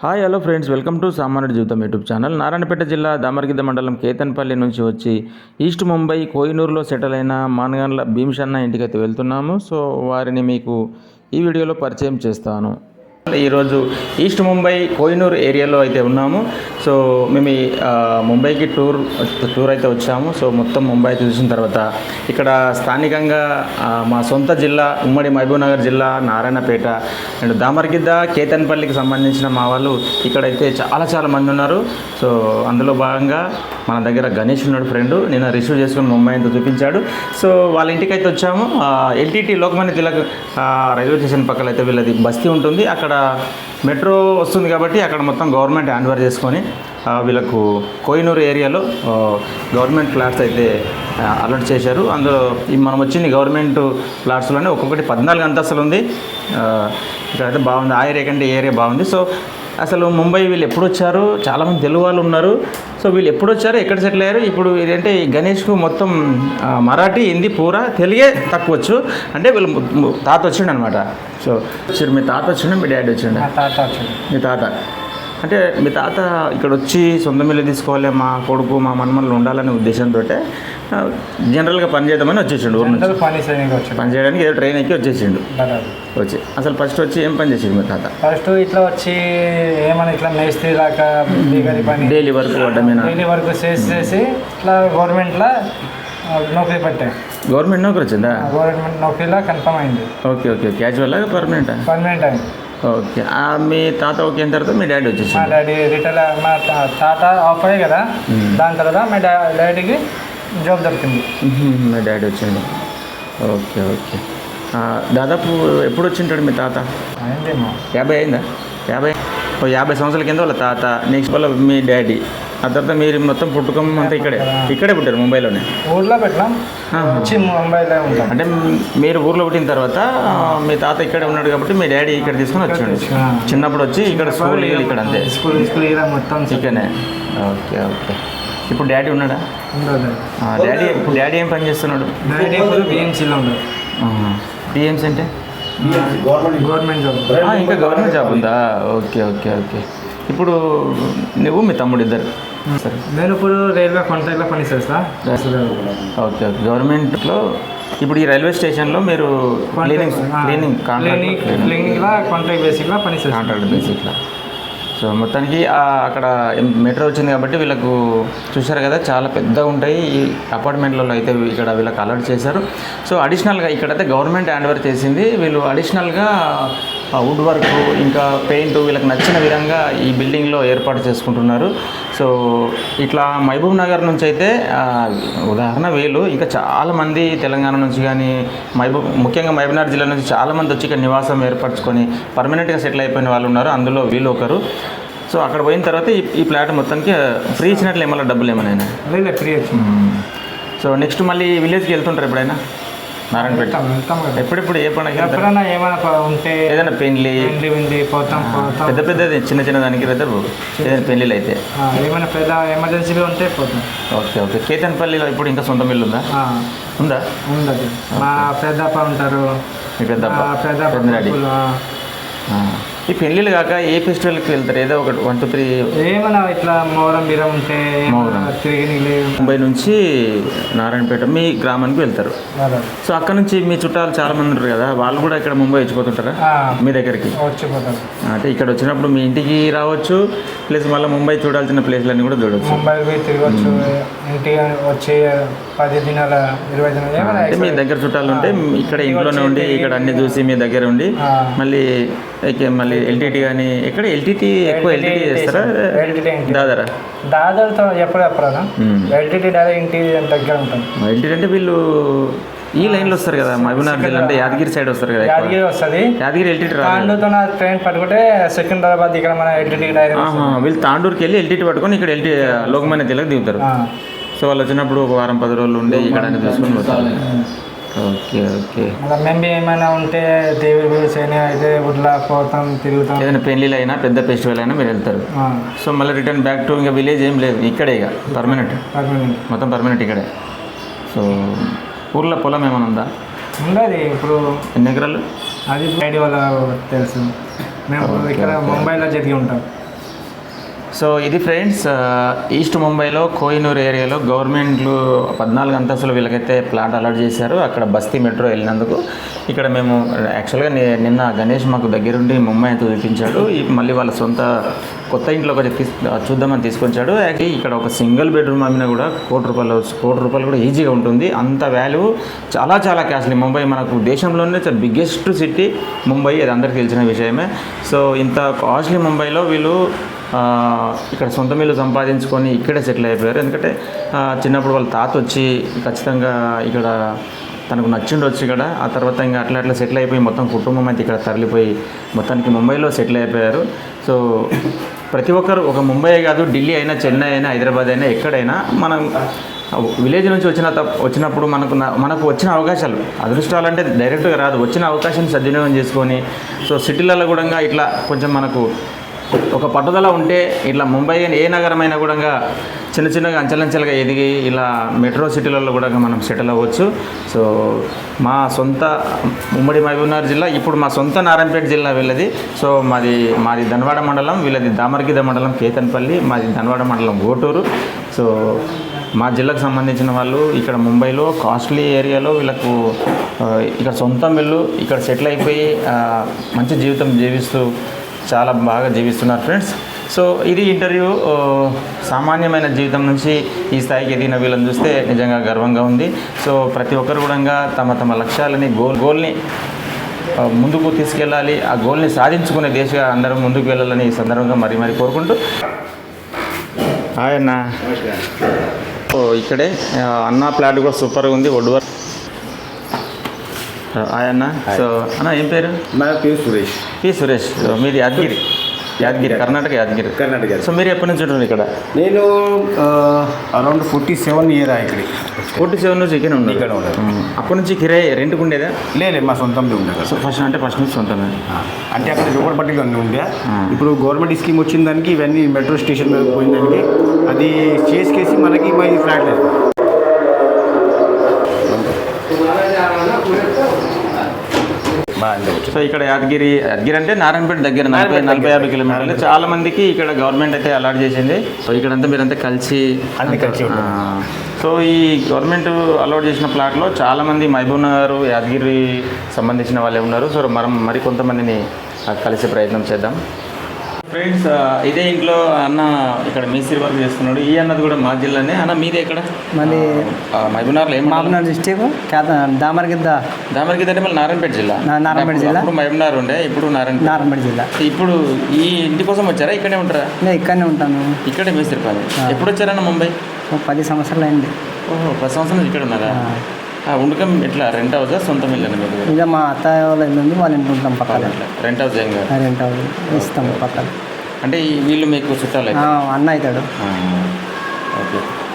Hi hello friends. Welcome to సామాన్యుడి జీవితం YouTube channel. Narayanpet జిల్లా దామరగిద్ద మండలం కేతన్పల్లి నుంచి వచ్చి ఈస్ట్ ముంబై కోహినూరులో సెటిల్ అయిన మానగండ్ల భీమ్షన్న ఇంటికైతే వెళ్తున్నాము. సో వారిని మీకు ఈ వీడియోలో పరిచయం చేస్తాను. ఈరోజు ఈస్ట్ ముంబై కోహినూరు ఏరియాలో అయితే ఉన్నాము. సో మేము ముంబైకి టూర్ టూర్ అయితే వచ్చాము. సో మొత్తం ముంబై చూసిన తర్వాత ఇక్కడ స్థానికంగా మా సొంత జిల్లా ఉమ్మడి మహబూబ్నగర్ జిల్లా నారాయణపేట అండ్ దామర్గిద్ద కేతన్పల్లికి సంబంధించిన మా వాళ్ళు ఇక్కడైతే చాలా చాలా మంది ఉన్నారు. సో అందులో భాగంగా మన దగ్గర గణేష్ ఉన్నాడు ఫ్రెండ్. నేను రిసీవ్ చేసుకుని ముంబై అంతా చూపించాడు. సో వాళ్ళ ఇంటికి అయితే వచ్చాము. LTT Lokmanya Tilak railway station పక్కన అయితే వీళ్ళది బస్తీ ఉంటుంది. అక్కడ మెట్రో వస్తుంది కాబట్టి అక్కడ మొత్తం గవర్నమెంట్ హ్యాండ్ఓవర్ చేసుకొని వీళ్ళకు కోహినూరు ఏరియాలో గవర్నమెంట్ ఫ్లాట్స్ అయితే అలర్ట్ చేశారు. అందులో మనం వచ్చింది గవర్నమెంట్ ఫ్లాట్స్లోనే ఒక్కొక్కటి పద్నాలుగు అంతస్తులు ఉంది. ఇక్కడైతే బాగుంది. ఆ ఏరియా కంటే ఏరియా బాగుంది. సో అసలు ముంబై వీళ్ళు ఎప్పుడు వచ్చారు చాలామంది తెలుగు వాళ్ళు ఉన్నారు. సో వీళ్ళు ఎప్పుడు వచ్చారు ఎక్కడ సెటిల్ అయ్యారు? ఇప్పుడు ఇదేంటే ఈ గణేష్కు మొత్తం మరాఠీ హిందీ పూరా తెలుగే తక్కువ వచ్చు అంటే వీళ్ళు తాత వచ్చిండు అనమాట సో మీ తాత వచ్చిండు? మీ డాడీ వచ్చిండు. మీ తాత. అంటే మీ తాత ఇక్కడ వచ్చి సొంత మిల్లు తీసుకోవాలి మా కొడుకు మా మన్మన్లు ఉండాలనే ఉద్దేశంతో జనరల్గా పని చేద్దామని వచ్చేసిండు ఊరు నుంచి. పని పని చేయడానికి ఏదో ట్రైన్ ఎక్కి వచ్చేసిండు. వచ్చి అసలు ఫస్ట్ వచ్చి ఏం పని చేసిండు మీ తాత? ఫస్ట్ ఇట్లా వచ్చి ఏమన్నా ఇట్లా మేస్త్రి లాగా దిగది పని డైలీ వర్క్ డైలీ వర్క్ చేసి చేసి ఇట్లా గవర్నమెంట్లో నౌకరీ పట్టాయి గవర్నమెంట్ నౌకరి వచ్చిందా? గవర్నమెంట్ నౌకరీలో కన్ఫర్మ్ అయింది. Okay okay casual permanent permanent అయింది. ఓకే. మీ తాత ఓకే అయిన తర్వాత మీ డాడీ మా వచ్చేసి డాడీ రిటైర్ మా తాత ఆఫ్ అయ్యి కదా దాని తర్వాత మా డా డాడీకి జాబ్ దొరికింది. మీ డాడీ వచ్చిండు. Okay okay. దాదాపు ఎప్పుడు వచ్చింటాడు మీ తాత? యాభై అయిందా? యాభై ఓ యాభై సంవత్సరాల కింద వాళ్ళ తాత. నెక్స్ట్ వాళ్ళ మీ డాడీ. ఆ తర్వాత మీరు మొత్తం పుట్టుకం అంతా ఇక్కడే ఇక్కడే పుట్టారు ముంబైలోనే? ఊర్లో పెట్టినాం. వచ్చి ముంబైలో ఉంటాం. అంటే మీరు ఊర్లో పుట్టిన తర్వాత మీ తాత ఇక్కడే ఉన్నాడు కాబట్టి మీ డాడీ ఇక్కడ తీసుకొని వచ్చాడు. చిన్నప్పుడు వచ్చి ఇక్కడ స్కూల్ ఇక్కడ అంతే. స్కూల్ స్కూల్ మొత్తం. చికెనే ఓకే ఓకే. ఇప్పుడు డాడీ ఉన్నాడా? డాడీ డాడీ ఏం పని చేస్తున్నాడు? డాడీ టీఎంసీ అంటే? Government job. ఆ, ఇంకా గవర్నమెంట్ జాబ్ ఉందా? Okay okay okay. ఇప్పుడు నువ్వు మీ తమ్ముడు ఇద్దరు. సరే. నేను ఇప్పుడు రైల్వే కాంట్రాక్ట్లో పని చేస్తా. Okay okay. గవర్నమెంట్లో ఇప్పుడు ఈ రైల్వే స్టేషన్లో మీరు క్లీనింగ్ క్లీనింగ్ క్లీనింగ్లో కాంట్రాక్ట్ బేసిక్లో పని చేస్తా. కాంట్రాక్ట్ బేసిక్లో సో మొత్తానికి అక్కడ మెట్రో వచ్చింది కాబట్టి వీళ్ళకు చూశారు కదా చాలా పెద్దగా ఉంటాయి. ఈ అపార్ట్మెంట్లలో అయితే ఇక్కడ వీళ్ళకి అలర్ట్ చేశారు. సో అడిషనల్గా ఇక్కడైతే గవర్నమెంట్ హ్యాండ్ ఓవర్ చేసింది. వీళ్ళు అడిషనల్గా వుడ్ వర్క్ ఇంకా పెయింట్ వీళ్ళకి నచ్చిన విధంగా ఈ బిల్డింగ్లో ఏర్పాటు చేసుకుంటున్నారు. సో ఇట్లా మహబూబ్ నగర్ నుంచి అయితే ఉదాహరణ వీళ్ళు ఇంకా చాలామంది తెలంగాణ నుంచి కానీ మహబూబ్ ముఖ్యంగా మహబూబ్నగర్ జిల్లా నుంచి చాలామంది వచ్చి ఇక్కడ నివాసం ఏర్పరచుకొని పర్మనెంట్గా సెటిల్ అయిపోయిన వాళ్ళు ఉన్నారు. అందులో వీళ్ళు ఒకరు. సో అక్కడ పోయిన తర్వాత ఈ ఈ ప్లాట్ మొత్తానికి ఫ్రీ ఇచ్చినట్లు ఏమన్నా డబ్బులు ఏమైనా లేదు ఫ్రీ వచ్చింది సో నెక్స్ట్ మళ్ళీ విలేజ్కి వెళ్తుంటారు ఎప్పుడైనా? నారాయణపేట. ఎప్పుడెప్పుడు ఏ పండుగ? ఎప్పుడైనా ఏమైనా ఉంటే ఏదైనా పెళ్ళి పెళ్ళి ఉంది పోతాం పోతాం. పెద్ద పెద్దది చిన్న చిన్న దానికి అయితే ఏదైనా పెళ్ళిళ్ళు అయితే. ఏమైనా పెద్ద ఎమర్జెన్సీగా ఉంటే పోతాం. Okay okay. కేతన్పల్లిలో ఇప్పుడు ఇంకా సొంత మిల్లు ఉందా? ఉందా? ఉండదు మా పెద్దప్ప ఉంటారు. మీ పెద్దప్ప. మా పెద్దప్ప ఈ పెళ్ళిళ్ళు కాక ఏ ఫెస్టివల్కి వెళ్తారు? ఏదో ఒకటి వన్ టూ త్రీ ఏమైనా ఇట్లా మోరం బీరం ఉంటే ముంబై నుంచి నారాయణపేట మీ గ్రామానికి వెళ్తారు. సో అక్కడ నుంచి మీ చుట్టాలు చాలా మంది ఉంటారు కదా వాళ్ళు కూడా ఇక్కడ ముంబై వచ్చిపోతుంటారా? మీ దగ్గరికి? అంటే ఇక్కడ వచ్చినప్పుడు మీ ఇంటికి రావచ్చు ప్లస్ మళ్ళీ ముంబై చూడాల్సిన ప్లేస్లన్నీ కూడా చూడవచ్చు ముంబై పోయి తిరగచ్చు ఇంటికి వచ్చి పది దినాల ఇరవై దినాలు ఏమైనా అంటే మీ దగ్గర చుట్టాలు ఉంటే ఇక్కడ ఇంట్లోనే ఉండి ఇక్కడ అన్ని చూసి మీ దగ్గర ఉండి. మళ్ళీ మళ్ళీ ఎల్టీటీ కానీ ఎక్కడ ఎల్టీటీ ఎక్కువ ఎల్టీటీ చేస్తారా? దాదరా దాదాపుతో ఎప్పుడు మ్మ్. ఎల్టీటీ డైరెక్ట్ ఇంటి దగ్గర ఉంటాం ఎల్టీటీ అంటే వీళ్ళు ఈ లైన్లో వస్తారు కదా మహబూబ్నగర్ జిల్లా అంటే యాదగిరి సైడ్ వస్తారు కదా. యాదగిరి వస్తుంది యాదగిరి ఎల్టీటీ తాండూతో నా ట్రైన్ పట్టుకుంటే సికింద్రాబాద్ ఇక్కడ మన ఎల్టీటీ వీళ్ళు తాండూరుకి వెళ్ళి ఎల్టీటీ పట్టుకొని ఇక్కడ ఎల్టీ లోకమాన్య తిలక్ దిగుతారు. సో వాళ్ళు వచ్చినప్పుడు ఒక వారం పది రోజులు ఉండి ఇక్కడ చూసుకొని పోతారు ఓకే ఓకే. మళ్ళీ మేము ఏమైనా ఉంటే దేవుడి గుడి చేయని అయితే ఊర్లో పోతాం తిరుగుతాం. ఏదైనా పెళ్ళిళ్ళు అయినా పెద్ద ఫెస్టివల్ అయినా మీరు వెళ్తారు. సో మళ్ళీ రిటర్న్ బ్యాక్ టు ఇంకా విలేజ్ ఏం లేదు ఇక్కడే ఇక పర్మనెంట్. పర్మనెంట్. మొత్తం పర్మనెంట్ ఇక్కడే. సో ఊర్లో పొలం ఏమైనా ఉందా? ఉండదు ఇప్పుడు ఎన్ని ఎకరాలు? అది ఐడి వల్ల తెలుసు. మేము ఇక్కడ ముంబైలో జరిగి ఉంటాం. సో ఇది ఫ్రెండ్స్ ఈస్ట్ ముంబైలో కోహినూర్ ఏరియాలో గవర్నమెంట్లు పద్నాలుగు అంతస్తులు వీళ్ళకైతే ప్లాట్ అలాట్ చేశారు. అక్కడ బస్తీ మెట్రో వెళ్ళినందుకు ఇక్కడ మేము యాక్చువల్గా నిన్న గణేష్ మాకు దగ్గరుండి ముంబై అయితే చూపించాడు. మళ్ళీ వాళ్ళ సొంత కొత్త ఇంట్లో ఒకటి చూద్దామని తీసుకొచ్చాడు. యాక్చువల్లీ ఇక్కడ ఒక సింగిల్ బెడ్రూమ్ అమ్మినా కూడా కోటి రూపాయలు కోటి రూపాయలు కూడా ఈజీగా ఉంటుంది. అంత వాల్యూ చాలా చాలా క్యాస్ట్లీ ముంబై మనకు దేశంలోనే బిగ్గెస్ట్ సిటీ ముంబై అది అందరికీ తెలిసిన విషయమే. సో ఇంత కాస్ట్లీ ముంబైలో వీళ్ళు ఇక్కడ సొంత మిల్లు సంపాదించుకొని ఇక్కడే సెటిల్ అయిపోయారు. ఎందుకంటే చిన్నప్పుడు వాళ్ళ తాత వచ్చి ఖచ్చితంగా ఇక్కడ తనకు నచ్చిండొచ్చు వచ్చి ఇక్కడ. ఆ తర్వాత ఇంకా అట్లా అట్లా సెటిల్ అయిపోయి మొత్తం కుటుంబం అయితే ఇక్కడ తరలిపోయి మొత్తానికి ముంబైలో సెటిల్ అయిపోయారు. సో ప్రతి ఒక్కరు ఒక ముంబై కాదు ఢిల్లీ అయినా చెన్నై అయినా హైదరాబాద్ అయినా ఎక్కడైనా మనం విలేజ్ నుంచి వచ్చిన తప్- వచ్చినప్పుడు మనకు మనకు వచ్చిన అవకాశాలు. అదృష్టాలు అంటే డైరెక్ట్గా రాదు. వచ్చిన అవకాశాన్ని సద్వినియోగం చేసుకొని సో సిటీలలో కూడా ఇట్లా కొంచెం మనకు ఒక పట్టుదల ఉంటే ఇట్లా ముంబై అని ఏ నగరమైనా కూడా చిన్న చిన్నగా అంచెలంచెలుగా ఎదిగి ఇలా మెట్రో సిటీలలో కూడా మనం సెటిల్ అవ్వచ్చు. సో మా సొంత ఉమ్మడి మహబూబ్నగర్ జిల్లా ఇప్పుడు మా సొంత నారాయణపేట జిల్లా వీళ్ళది. సో మాది మాది ధనవాడ మండలం వీళ్ళది దామర్గిద మండలం కేతన్పల్లి మాది ధనవాడ మండలం గోటూరు సో మా జిల్లాకు సంబంధించిన వాళ్ళు ఇక్కడ ముంబైలో కాస్ట్లీ ఏరియాలో వీళ్ళకు ఇక్కడ సొంత మిల్లు ఇక్కడ సెటిల్ అయిపోయి మంచి జీవితం జీవిస్తూ చాలా బాగా జీవిస్తున్నారు ఫ్రెండ్స్ సో ఇది ఇంటర్వ్యూ ఆ, సామాన్యమైన జీవితం నుంచి ఈ స్థాయికి ఎదిగిన వీళ్ళని చూస్తే నిజంగా గర్వంగా ఉంది. సో ప్రతి ఒక్కరు కూడా తమ తమ లక్ష్యాలని గోల్ గోల్ని ఆ, ముందుకు తీసుకెళ్ళాలి. ఆ గోల్ని సాధించుకునే దేశంగా అందరం ముందుకు వెళ్ళాలని ఈ సందర్భంగా మరీ మరీ కోరుకుంటూ. హాయ్ అన్న. ఓ ఇక్కడే అన్న ప్లాట్ కూడా సూపర్గా ఉంది. ఒడ్డువర్ అన్న. సో అన్న ఏం పేరు? నా పేరు సురేష్. పి సురేష్. మీది యాదగిరి. యాదగిరి కర్ణాటక యాదగిరి. కర్ణాటక సో మీరు ఎప్పటి నుంచి ఉంటారు ఇక్కడ? నేను అరౌండ్ ఫోర్టీ సెవెన్ ఇయర్ ఇక్కడ ఫోర్టీ సెవెన్ నుంచి ఇక్కడ ఉన్నారు ఇక్కడ ఉన్నారు. ఉమ్. అప్పటి నుంచి కిరాయి రెంట్కి ఉండేదా? లేదు మా సొంతంలో ఉండే సో ఫస్ట్ అంటే ఫస్ట్ నుంచి సొంతమే. అంటే అక్కడ జోపడపట్టిలో అన్నీ ఉండే. ఇప్పుడు గవర్నమెంట్ స్కీమ్ వచ్చిన దానికి ఇవన్నీ మెట్రో స్టేషన్ పోయిందానికి అది చేసుకేసి మనకి మా ఫ్లాట్ లేదు బాగా సో ఇక్కడ యాదగిరి యాదగిరి అంటే నారాయణపేట దగ్గర నలభై నలభై యాభై. కిలోమీటర్లు. చాలా మందికి ఇక్కడ గవర్నమెంట్ అయితే అలాట్ చేసింది. సో ఇక్కడంతా మీరంతా కలిసి అన్ని కలిసి సో ఈ గవర్నమెంట్ అలాట్ చేసిన ప్లాట్లో చాలా మంది మహబూబ్ నగర్ యాదగిరి సంబంధించిన వాళ్ళే ఉన్నారు. సో మనం మరి కొంతమందిని కలిసే ప్రయత్నం చేద్దాం. ఫ్రెండ్స్ ఇదే ఇంట్లో అన్న ఇక్కడ మేస్త్రి వర్క్ చేస్తున్నాడు. ఈ అన్నది కూడా మా జిల్లానే. అన్న మీది ఎక్కడ? మాది ఆ, మహబూబ్ నగర్లో ఏం మామనాడు డిస్టిక్ దామరగిద్ద దామరికి అంటే మళ్ళీ నారాయణపేట జిల్లా. నారాయణపేట జిల్లా. అప్పుడు మహబూబ్ నగర్ ఉండే ఇప్పుడు నారాయణపేట. నారాయణపేట జిల్లా. ఇప్పుడు ఈ ఇంటి కోసం వచ్చారా? ఇక్కడే ఉంటారా? నేను ఇక్కడనే ఉంటాను. ఇక్కడే మేస్త్రి పని. ఎప్పుడు వచ్చారన్న ముంబై? పది సంవత్సరాలు అయింది. ఓహో పది సంవత్సరం నుంచి ఇక్కడ ఉన్నారా ఉండకం ఎట్లా? రెంట్ హౌసా? సొంతం ఇల్లు మీకు ఇక మా అత్తయ్య వాళ్ళ ఇల్లు ఉంది వాళ్ళ ఇంట్లో. ఉంటాం పక్కన రెంట్ హౌస్ ఏం కాదు. రెంట్ హౌస్ ఇస్తాం పక్కన. అంటే ఈ వీళ్ళు మీకు చుట్టాలు అన్న అవుతాడు.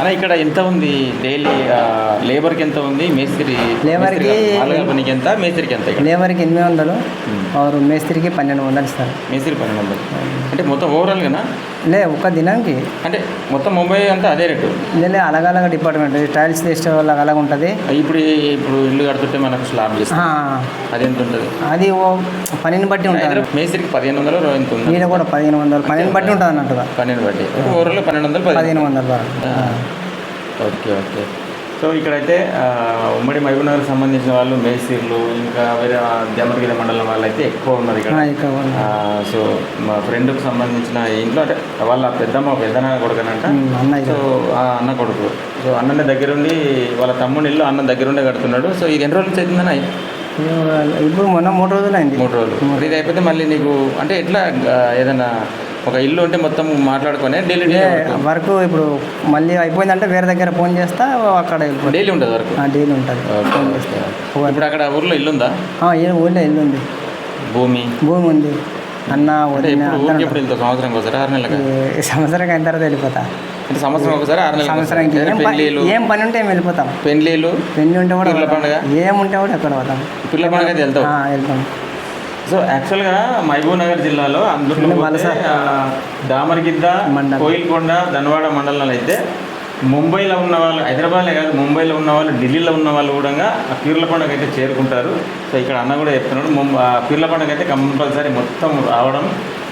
అన్న ఇక్కడ ఎంత ఉంది డైలీ లేబర్కి ఎంత ఉంది? మేస్త్రి లేబర్కి- కాదు, పనికి ఎంత? మేస్త్రికి ఎంత లేబర్కి ఎనిమిది వందలు. ఆరు మేస్త్రికి పన్నెండు వందలు ఇస్తారు మేస్త్రి పన్నెండు వందలు. అంటే మొత్తం ఓవరాల్గానా లే ఒక్క దినానికి. అంటే మొత్తం ముంబై అంతా అదే రేటు? లే అలగ్ అలగ్ డిపార్ట్మెంట్. టైల్స్ చేసే వాళ్ళకి అలాగ ఉంటుంది. ఇప్పుడు ఇప్పుడు ఇల్లు కడుతుంటే మనకు స్లాబ్ చేస్తాం. అది ఎంత ఉంటుంది? అది ఓ పనిని బట్టి ఉంటుంది. మేస్త్రికి పదిహేను వందలు ఎంత ఉంది కూడా పదిహేను వందలు. పనిని బట్టి ఉంటుంది అన్నట్టుగా పన్నెండు బట్టి. ఓవరాల్ పన్నెండు వందలు పదిహేను వందల. Okay okay. సో ఇక్కడైతే ఉమ్మడి మహబూబ్నగర్ సంబంధించిన వాళ్ళు మేస్త్రీలు ఇంకా వేరే జమర్గిరి మండలం వాళ్ళు అయితే ఎక్కువ ఉన్నారు. ఇక్కడ సో మా ఫ్రెండ్కి సంబంధించిన ఇంట్లో అంటే వాళ్ళ పెద్దమ్మ పెద్దనాన్న కొడుకనంట. సో ఆ అన్న కొడుకు. సో అన్ననే దగ్గరుండి వాళ్ళ తమ్ముని ఇల్లు అన్న దగ్గరుండే కడుతున్నాడు. సో ఇది ఎన్ని రోజులు చేసిందన్న ఇప్పుడు మొన్న మూడు రోజులు అయింది మూడు రోజులు. మరి ఇది అయిపోతే మళ్ళీ నీకు అంటే ఎట్లా ఏదైనా ఒక ఇల్లు ఉంటే మొత్తం మాట్లాడుకొని డైలీ వర్క్. ఇప్పుడు మళ్ళీ అయిపోయిందంటే వేరే దగ్గర ఫోన్ చేస్తా అక్కడ డైలీ ఉంటుంది వరకు? డైలీ ఉంటుంది. ఇప్పుడు అక్కడ ఊర్లో ఇల్లు ఉందా? ఊళ్ళో ఇల్లు ఉంది? భూమి? భూమి ఉంది. అన్న సంవత్సరం ఒకసారి ఆరు నెలలుగా ఈ సంవత్సరం అయిన తర్వాత వెళ్ళిపోతా. సంవత్సరం ఒకసారి ఆరు నెలలు సంవత్సరానికి ఏం పని ఉంటే వెళ్ళిపోతాం. పెళ్ళిళ్ళు? పెళ్ళి ఉంటే కూడా. పండుగ? ఏముంటే కూడా ఎక్కడ పోతాం. పిల్ల పండుగ ఆ, వెళ్తాం. సో యాక్చువల్గా మహబూబ్ నగర్ జిల్లాలో అందులో. దామరగిద్ద. కోయిల్కొండ ధనవాడ మండలాలు అయితే ముంబైలో ఉన్న వాళ్ళు హైదరాబాద్లో కాదు ముంబైలో ఉన్న వాళ్ళు ఢిల్లీలో ఉన్న వాళ్ళు కూడా ఆ పీర్ల పండుగ అయితే చేరుకుంటారు సో ఇక్కడ అన్న కూడా చెప్తున్నాడు ముంబై పీర్ల పండుగ అయితే కంపల్సరీ మొత్తం రావడం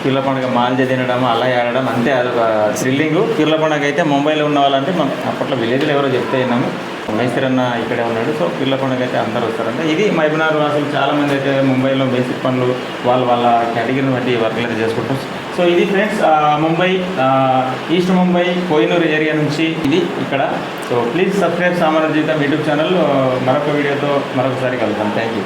పిల్ల పండుగ మాల్జ తినడం అలా ఆడడం అంతే అదొక థ్రిల్లింగ్ పిల్ల పండుగ అయితే ముంబైలో ఉన్న వాళ్ళంటే మనం అప్పట్లో విలేజ్లో ఎవరో చెప్తే విన్నాము మైసూర్ అన్న ఇక్కడే ఉన్నాడు. సో పిల్లకొండకి అయితే అందరూ వస్తారంట. ఇది మైబనార్ వాసులు చాలామంది అయితే ముంబైలో బేసిక్ పనులు వాళ్ళు వాళ్ళ కేటగిరీని బట్టి వర్క్లు అయితే చేసుకుంటారు సో ఇది ఫ్రెండ్స్ ముంబై ఈస్ట్ ముంబై కోయినూరు ఏరియా నుంచి ఇది ఇక్కడ. సో ప్లీజ్ సబ్స్క్రైబ్ సామాన్య జీవితం యూట్యూబ్ ఛానల్. మరొక వీడియోతో మరొకసారి కలుద్దాం. Thank you.